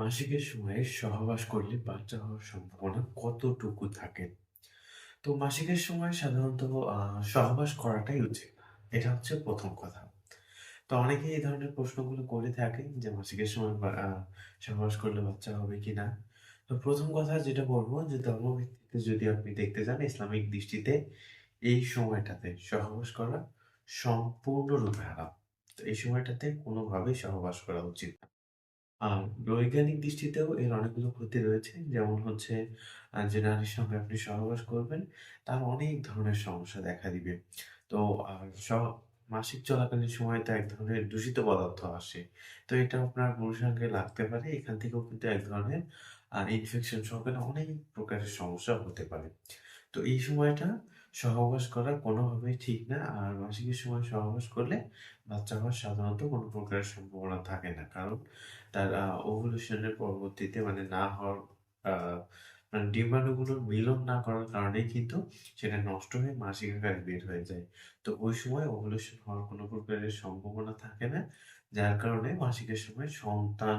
মাসিকের সময়ে সহবাস করলে বাচ্চা হওয়ার সম্ভাবনা কতটুকু থাকে? তো মাসিকের সময় সাধারণত সহবাস করাটাই উচিত এটা হচ্ছে প্রথম কথা। তো অনেকে এই ধরনের প্রশ্নগুলো করে থাকে যে মাসিকের সময় সহবাস করলে বাচ্চা হবে কিনা? তো প্রথম কথা যেটা বলব যে ধর্মভিত্তিতে যদি আপনি দেখতে যান, ইসলামিক দৃষ্টিতে এই সময়টাতে সহবাস করা সম্পূর্ণরূপে হারাম। তো এই সময়টাতে কোনোভাবেই সহবাস করা উচিত না। আর বৈজ্ঞানিক দৃষ্টিতেও এর অনেকগুলো ক্ষতি রয়েছে। যেমন হচ্ছে যে নারীর সঙ্গে আপনি সহবাস করবেন, তার অনেক ধরনের সমস্যা দেখা দিবে। তো মাসিক চলাকালীন সময়ে তো এক ধরনের দূষিত পদার্থ আসে। তো এটা আপনার পুরুষাঙ্গে লাগতে পারে। এখান থেকেও কিন্তু এক ধরনের ইনফেকশন সহকারে অনেক প্রকারের সমস্যা হতে পারে। তো এই সময়টা সহবাস করা কোনোভাবেই ঠিক না। আর মাসিকের সময় সহবাস করলে বাচ্চা হওয়ার সাধারণত কোনো প্রকারের সম্ভাবনা থাকে না। কারণ তার, আ ওভুলেশন এর পরবর্তীতে মানে না হওয়ার মানে ডিম্বাণুগুলোর মিলন না করার কারণেই কিন্তু সেটা নষ্ট হয়ে মাসিক আকারে বের হয়ে যায়। তো ওই সময় ওভুলেশন হওয়ার কোনো প্রকারের সম্ভাবনা থাকে না। যার কারণে মাসিকের সময় সন্তান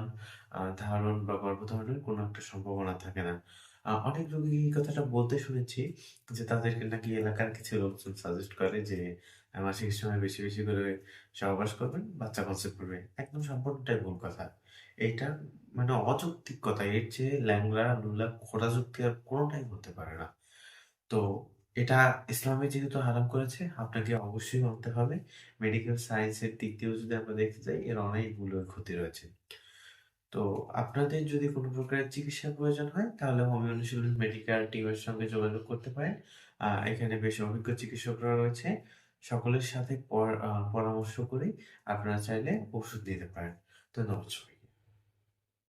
ধারণ বা গর্ভধারণের কোনো একটা সম্ভাবনা থাকে না। অনেক রোগী এই কথাটা বলতে শুনেছি যে তাদেরকে নাকি এলাকার কিছু লোকজন সাজেস্ট করে যে আ মাসিকের সময় বেশি, বেশি করে সহবাস করবেন, বাচ্চা কনসেপ্ট করবে। একদম সম্পূর্ণটাই ভুল কথা। এইটা মানে অযৌক্তিক কথা। এর চেয়ে ল্যাংলা লুলা খোঁড়া যুক্তি আর কোনোটাই হতে পারে না। তো এটা ইসলামে যেহেতু হারাম করেছে, আপনাকে অবশ্যই মানতে হবে। মেডিকেল সায়েন্সের দিক দিয়েও যদি আমরা দেখতে যাই, এর অনেক অনেকগুলো ক্ষতি রয়েছে। তো আপনাদের যদি কোনো প্রকারের চিকিৎসার প্রয়োজন হয়, তাহলে হোমি অনুশীলন মেডিকেল টিমের সঙ্গে যোগাযোগ করতে পারেন। এখানে বেশ অভিজ্ঞ চিকিৎসকরা রয়েছে। সকলের সাথে পরামর্শ করে আপনারা চাইলে ওষুধ দিতে পারেন। ধন্যবাদ।